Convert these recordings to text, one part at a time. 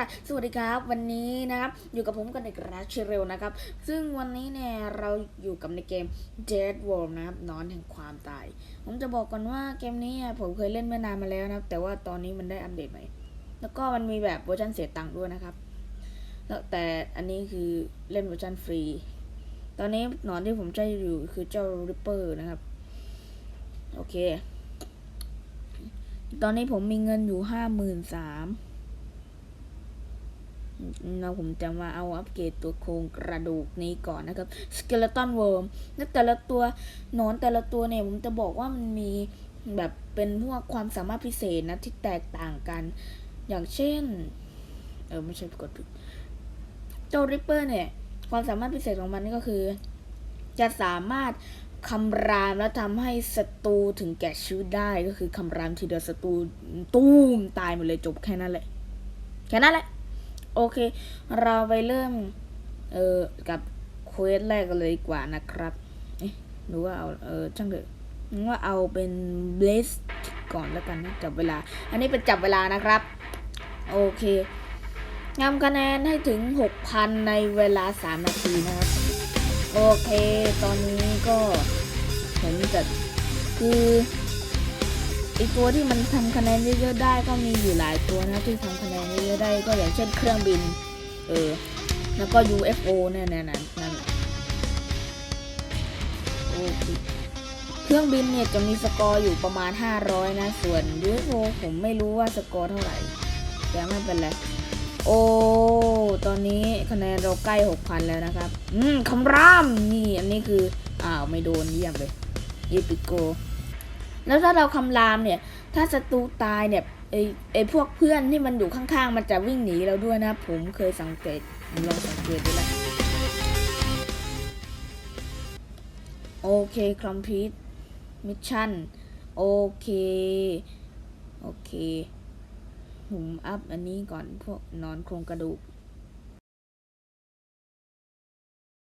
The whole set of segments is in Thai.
รสวัสดีครับ วันนี้นะครับอยู่กับผมกันอีกแล้วเชเรลนะครับ ซึ่งวันนี้เนี่ยเราอยู่กับในเกม Dead World นะครับนอนแห่งความตาย ผมจะบอกก่อนว่าเกมนี้ผมเคยเล่นเมื่อนานมาแล้วนะครับ แต่ว่าตอนนี้มันได้อัปเดตใหม่แล้วก็มันมีแบบเวอร์ชันเสียตังค์ด้วยนะครับแล้วแต่อันนี้คือเล่นเวอร์ชันฟรี ตอนนี้หนอนที่ผมใช้อยู่คือเจ้า Ripper นะครับ โอเค ตอนนี้ผมมีเงินอยู่ห้าหมื่นสาม เราผมจะมาเอาอัปเกรดตัวโครงกระดูกนี้ก่อนนะครับ Skeleton Worm และแต่ละตัวนอนแต่ละตัวเนี่ยผมจะบอกว่ามันมีแบบเป็นพวกความสามารถพิเศษนะที่แตกต่างกัน อย่างเช่น เออไม่ใช่กดผิดเจ้าริปเปอร์เนี่ย ความสามารถพิเศษของมันก็คือ จะสามารถคำรามแล้วทำให้ศัตรูถึงแก่ชีวิตได้ก็คือคำรามทีเดียวศัตรูตู้มตายหมดเลยจบแค่นั้นแหละแค่นั้นแหละ โอเค เราไปเริ่ม เออกับเควสแรกกันเลยดีกว่านะครับเอ๊ะหรือว่าเอา เออช่างเถอะว่าเอาเป็นเบสก่อนแล้วกันนะจับเวลา อันนี้เป็นจับเวลานะครับ โอเคงำคะแนนให้ถึง 6,000 ในเวลา 3 นาทีนะครับ โอเค ตอนนี้ก็ผมจะคือ ไอตัวที่มันทำคะแนนเยอะๆได้ก็มีอยู่หลายตัวนะที่ทำคะแนนเยอะๆได้ก็อย่างเช่นเครื่องบิน เออ แล้วก็ UFO เนี่ยนั่นนั่นแหละโอเคเครื่องบินเนี่ยจะมีสกอร์อยู่ประมาณ 500 นะ ส่วน UFO ผมไม่รู้ว่าสกอร์เท่าไหร่แต่ไม่เป็นไร โอ้ ตอนนี้คะแนนเราใกล้ 6,000 แล้วนะครับ อืมคำราม นี่ อันนี้คือ อ้าว ไม่โดนเยี่ยมเลยเยปิโก แล้วถ้าเราคำรามเนี่ย ถ้าศัตรูตายเนี่ยไอไอพวกเพื่อนที่มันอยู่ข้างๆ มันจะวิ่งหนีเราด้วยนะ ผมเคยสังเกตลองสังเกตดูแล้วโอเคคอมพิวมิชชั่น โอเค โอเคผมอัพอันนี้ก่อนพวกนอนโครงกระดูก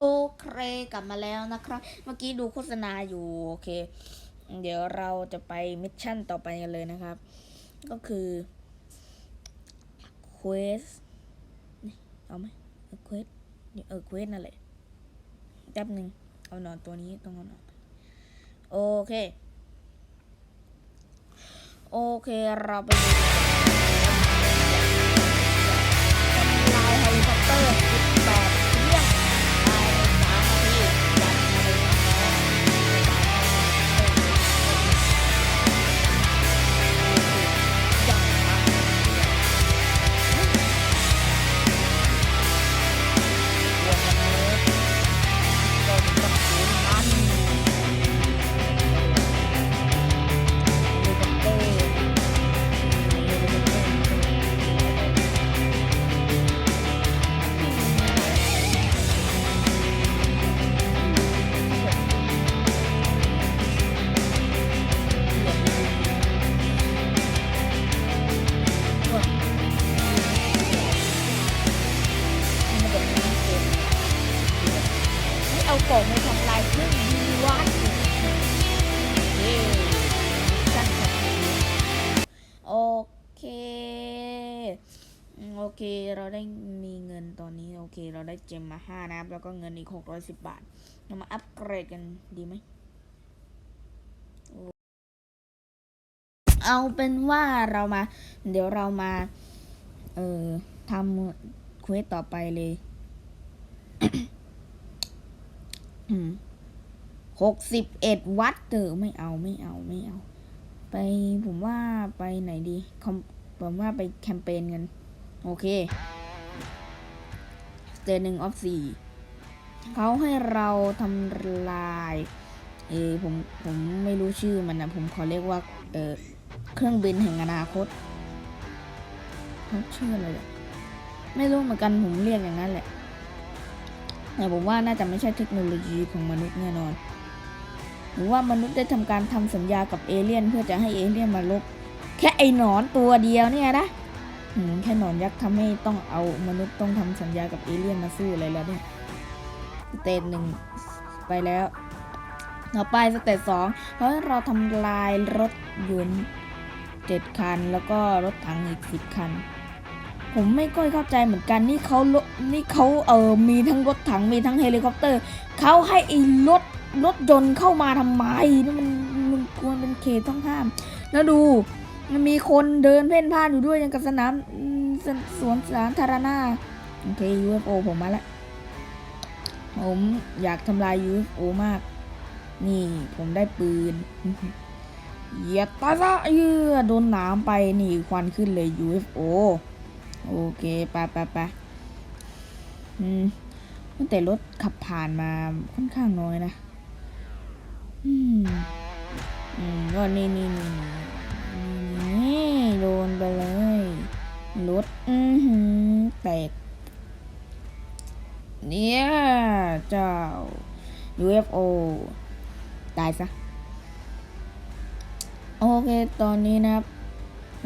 โอเค กลับมาแล้วนะครับ เมื่อกี้ดูโฆษณาอยู่ โอเค เดี๋ยวเราจะไปมิชชั่นต่อไปกันเลยนะครับ ก็คือเควสเอาไหมเควสเออเควสนั่นแหละแป๊บหนึ่งเอานอนตัวนี้ต้องเอานอนโอเค โอเคเราไปดูลายเฮลิคอปเตอร์ ให้เอากล่งมาทำลายเครื่องดีวัดเย้จันโอเค โอเค เราได้มีเงินตอนนี้ โอเค เราได้เจมมาห้านะครับ แล้วก็เงินอีกหกร้อยสิบบาท เรามาอัปเกรดกันดีไหมเอาเป็นว่าเรามา เดี๋ยวเรามา เอ่อทำเควสต่อไปเลย หกสิบเอ็ดวัตต์เตอไม่เอาไม่เอาไม่เอา ไปผมว่าไปไหนดีคอมผมว่าไปแคมเปญกัน โอเคสเตหนึ่งออฟสี่เขาให้เราทำลาย เออผมผมไม่รู้ชื่อมันนะผมขอเรียกว่า เออเครื่องบินแห่งอนาคตเขาชื่ออะไรไม่รู้เหมือนกันผมเรียกอย่างนั้นแหละ แต่ผมว่าน่าจะไม่ใช่เทคโนโลยีของมนุษย์แน่นอนหรือว่ามนุษย์ได้ทำการทำสัญญากับเอเลี่ยน เพื่อจะให้เอเลี่ยนมาลบ แค่ไอ้หนอนตัวเดียวเนี่ยนะหืมแค่หนอนยักษ์ทำให้ต้องเอามนุษย์ต้องทำสัญญากับเอเลี่ยนมาสู้อะไรแล้วเนี่ยสเตจหนึ่งไปแล้วต่อไปสเตจสองเพราะเราทำลายรถยนต์เจ็ดคัน แล้วก็รถถังอีกสิบคัน ผมไม่ค่อยเข้าใจเหมือนกันนี่เขานี่เขาเออมีทั้งรถถังมีทั้งเฮลิคอปเตอร์เขาให้ไอ้รถรถยนต์เข้ามาทำไมนี่มันมันควรเป็นเขตต้องห้ามแล้วดูมันมีคนเดินเพ่นพ่านอยู่ด้วยยังกับสนามสสวนสาธารณะโอเค UFO ผมมาแล้วผมอยากทำลาย UFO มาก นี่ผมได้ปืนเหยียบตาซะเยือโดนนามไปนี่ควันขึ้นเลย UFO โอเคไปไปไปอืมตั้งแต่รถขับผ่านมาค่อนข้างน้อยนะ อืม อืมก็นี่นี่นี่นี่โดนไปเลย รถ อือหือแตก เนี่ย เจ้า UFO ตายซะ โอเค ตอนนี้นะครับ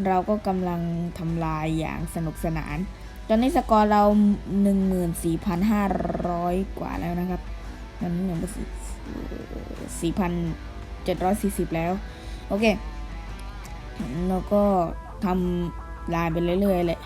เราก็กำลังทำลายอย่างสนุกสนาน ตอนนี้สกอร์เรา 14,500 กว่าแล้วนะครับ ตอนนี้หนึ่งสี่พันเจ็ดร้อยสี่สิบแล้ว โอเค แล้วก็ทำลายไปเรื่อยๆเลย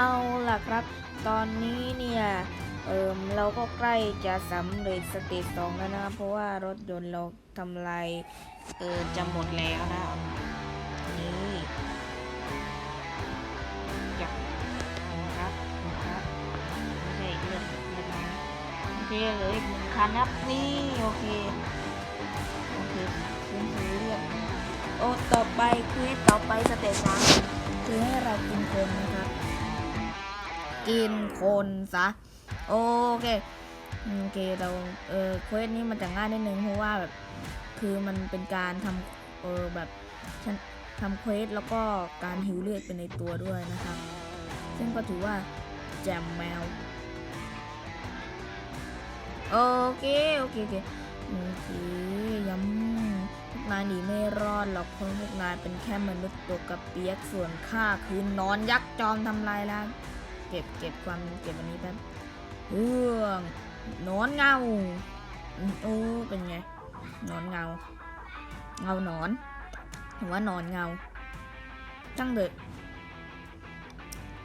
เอาล่ะครับ ตอนนี้เนี่ย เอิมเราก็ใกล้จะสำเร็จสเตจสองแล้วนะครับเพราะว่ารถยนต์เราทำลายเออจะหมดแล้วนะ นี่อยากครับครับไม่ใช่เรื่องเรื่องนั้นโอเคเหลืออีกหนึ่งคันครับนี่โอเค โอเคคุณรู้เรื่องโอ้ต่อไปคือต่อไปสเตจสามคือให้เรากินคนนะครับ กินคนซะโอเคโอเคเราเออเควสนี้มันจะง่ายนิดนึงเพราะว่าแบบคือมันเป็นการทำเออแบบฉันทำเควสแล้วก็การหิวเลือดเป็นในตัวด้วยนะครับ ซึ่งก็ถือว่าแจมแมวโอเคโอเคโอเคโอเคย้ำพวกนายหนีไม่รอดหรอกเพราะพวกนายเป็นแค่มนุษย์ตัวกระเปียกส่วนข้าคือนอนยักษ์จอมทำลายล้าง เก็บเก็บความเก็บอันนี้แป๊บเรื่องนอนเงาโอ้เป็นไงนอนเงา เงานอนหรือว่านอนเงาจังเด็ด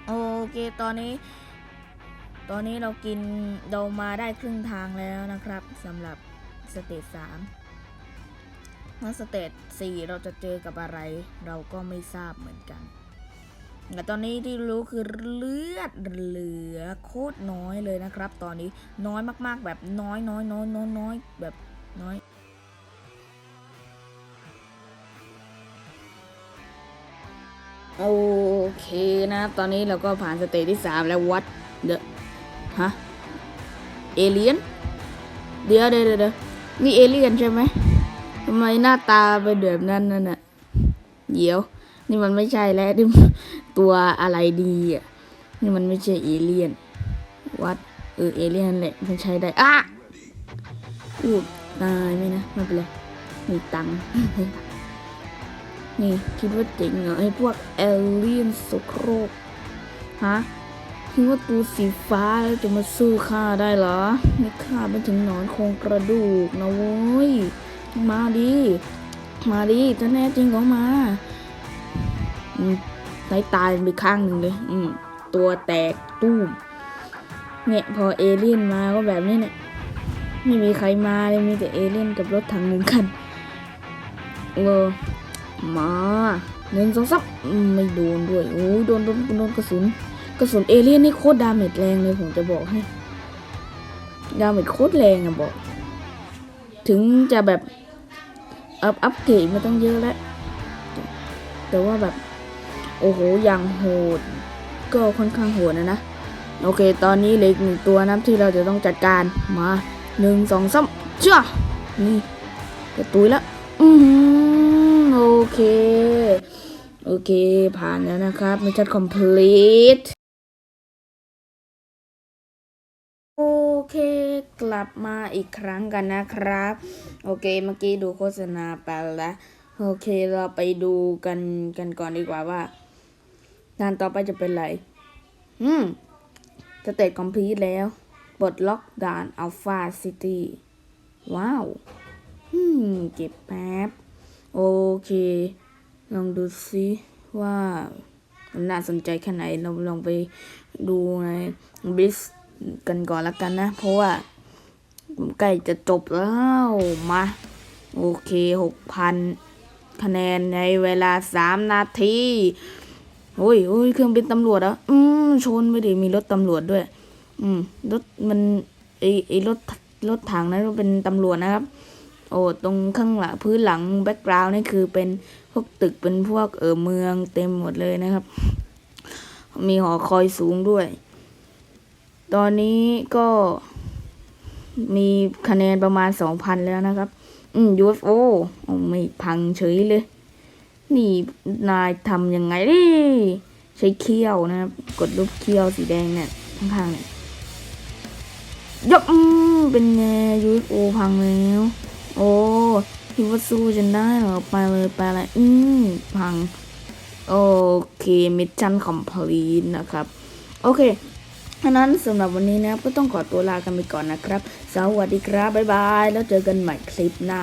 โอเคตอนนี้ ตอนนี้เรากินเรามาได้ครึ่งทางแล้วนะครับสำหรับสเตจสามเมื่อสเตจสี่เราจะเจอกับอะไร เราก็ไม่ทราบเหมือนกัน แต่ตอนนี้ที่รู้คือเลือดเหลือโคตรน้อยเลยนะครับ ตอนนี้น้อยมากๆ แบบน้อยน้อยน้อยน้อยน้อยแบบน้อยโอเคนะ ตอนนี้เราก็ผ่านสเตจที่สามแล้ววัดเดอะฮะ เอเลียน เดี๋ยวเดี๋ยวเดี๋ยวนี่เอเลียนใช่ไหมทำไมหน้าตาเป็นแบบนั้นนั่นน่ะเดี๋ยว นี่มันไม่ใช่แล้วนี่ตัวอะไรดีอะนี่มันไม่ใช่เอเลี่ยนวัดเออเอเลี่ยนแหละมันใช้ได้อะอู้ตายไหมนะไม่เป็นไรมีตังค์นี่คิดว่าเจ๋งเหรอไอ้พวกเอเลี่ยนสโครกฮะคิดว่าตัวสีฟ้าจะมาสู้ข้าได้เหรอไม่ข้าไปถึงหนอนโครงกระดูกนะโว้ยมาดิมาดิถ้าแน่จริงก็มา อืมสายตายไปข้างหนึ่งเลย อืม ตัวแตกตู้มเนี่ยพอเอเลี่ยนมาก็แบบนี้เนี่ยไม่มีใครมาเลยมีแต่เอเลี่ยนกับรถถังหนึ่งคันเออมาหนึ่งสองสามอืมไม่โดนด้วยโอ้ยโดนโดนโดนกระสุนกระสุนเอเลี่ยนนี่โคตรดาเมจแรงเลยผมจะบอกให้ดาเมจโคตรแรงอะบอก ถึงจะแบบอัพอัพเกรดมาต้องเยอะแล้วแต่ว่าแบบ โอ้โหอย่างโหด ก็ค่อนข้างโหดนะนะ โอเค ตอนนี้เหล็กหนึ่งตัวนะที่เราจะต้องจัดการ มาหนึ่งสองสามเจ้านี่จะตุยแล้วอือหือโอเค โอเค ผ่านแล้วนะครับมิชชั่นคอมพลีทโอเค กลับมาอีกครั้งกันนะครับ โอเค เมื่อกี้ดูโฆษณาไปแล้ว โอเค เราไปดูกันกันก่อนดีกว่าว่า ด่านต่อไปจะเป็นอะไร อืมสเตตคอมพลีทแล้วปลดล็อกด่านอัลฟาซิตี้ว้าว อืม เก็บแป๊บ โอเค ลองดูซิว่ามันน่าสนใจแค่ไหน เราลองไปดูในบิสกันก่อนละกันนะ เพราะว่าผมใกล้จะจบแล้ว มา โอเคหกพันคะแนนในเวลาสามนาที โอ้ยโอ้ยเครื่องบินตำรวจอะอืมชนไม่ดีมีรถตำรวจด้วย อืมรถมันไอไอรถรถถังนั้นเป็นตำรวจนะครับ โอ้ตรงข้างหลังพื้นหลังแบ็กกราวน์นี่คือเป็นพวกตึกเป็นพวกเออเมืองเต็มหมดเลยนะครับ มีหอคอยสูงด้วย ตอนนี้ก็มีคะแนนประมาณสองพันแล้วนะครับ อืม UFO โอ้ไม่พังเฉยเลย นี่นายทำยังไงดิใช้เขี้ยวนะครับ กดรูปเขี้ยวสีแดงเนี่ยข้างๆเนี่ยยกอืมเป็นไง UFO พังแล้วโอ้คิดว่าสู้ฉันได้เหรอไปเลยไปเลยอืมพัง โอเคมิชชั่นคอมพลีทนะครับ โอเคฉะนั้นสำหรับวันนี้นะครับก็ต้องขอตัวลากันไปก่อนนะครับ สวัสดีครับ บ๊ายบาย แล้วเจอกันใหม่คลิปหน้า